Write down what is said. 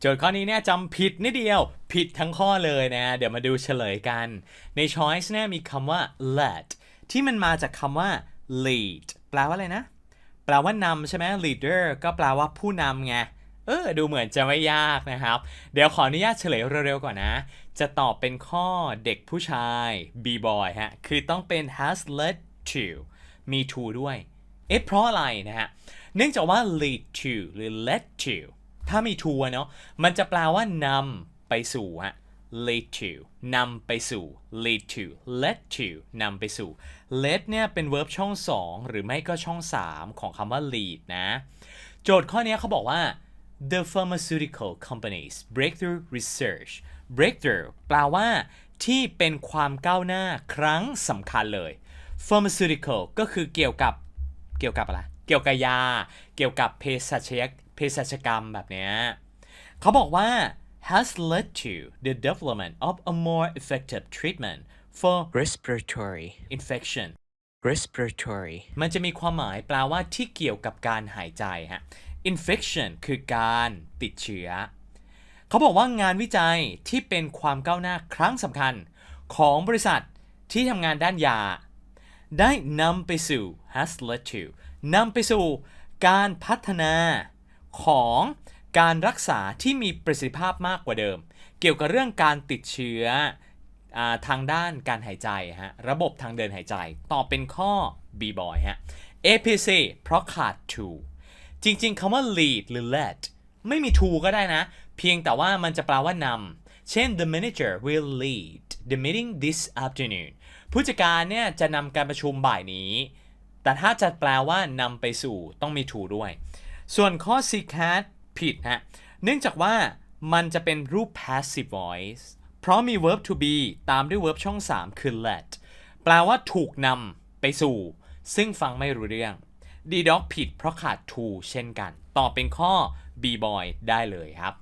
โจทย์ข้อนี้เนี่ยจำผิดนิดเดียว ผิดทั้งข้อเลยนะ เดี๋ยวมาดูเฉลยกัน ใน choice เนี่ยมีคำว่า let ที่มันมาจากคำว่า lead แปลว่าอะไรนะ แปลว่านำใช่ไหม leader ก็แปลว่าผู้นำไง เออ ดูเหมือนจะไม่ยากนะครับ เดี๋ยวขออนุญาตเฉลยเร็วๆก่อนนะ จะตอบเป็นข้อเด็กผู้ชาย b boy ฮะ คือต้องเป็น has led to มี to ด้วย เอ๊ะเพราะอะไรนะฮะ เนื่องจากว่า lead to หรือ led to ถ้ามี to เนาะมันจะแปลว่านำไปสู่ฮะ lead to นำไปสู่ lead to led to นำไปสู่ led เนี่ยเป็น verb ช่อง 2 หรือไม่ก็ช่อง 3 ของคำว่า lead นะ โจทย์ข้อนี้เขาบอกว่า the pharmaceutical companies breakthrough research breakthrough แปลว่า ที่เป็นความก้าวหน้าครั้งสำคัญเลย pharmaceutical ก็คือเกี่ยวกับเกี่ยวกับอะไร เกี่ยวกับยา เกี่ยวกับเภสัชย เภสัชกรรมแบบเนี้ยเขาบอกว่า has led to the development of a more effective treatment for respiratory infection respiratory มันจะมีความหมายแปลว่าที่เกี่ยวกับการหายใจฮะ infection คือการติดเชื้อ เขาบอกว่างานวิจัยที่เป็นความก้าวหน้าครั้งสำคัญของบริษัทที่ทำงานด้านยา ได้นำไปสู่ has led to นำไปสู่การพัฒนา ของการรักษาที่มีประสิทธิภาพมากกว่าเดิม เกี่ยวกับเรื่องการติดเชื้ออทางด้านการหายใจฮะระบบทางเดินหายใจ ตอบเป็นข้อ B boy ฮะ APC เพราะขาด to จริงๆคำว่า lead หรือ led ไม่มี to ก็ได้นะ เพียงแต่ว่ามันจะแปลว่านำเช่น the manager will lead the meeting this afternoon ผู้จัดการเนี่ยจะนำการประชุมบ่ายนี้ แต่ถ้าจะแปลว่านำไปสู่ต้องมี to ด้วย ส่วนข้อ C cat ผิดฮะ เนื่องจากว่ามันจะเป็นรูป passive voice เพราะมี verb to be ตามด้วย verb ช่อง 3 คือ let แปลว่าถูกนำไปสู่ ซึ่งฟังไม่รู้เรื่อง D dog ผิดเพราะขาด to เช่นกัน ตอบเป็นข้อ B boy ได้เลยครับ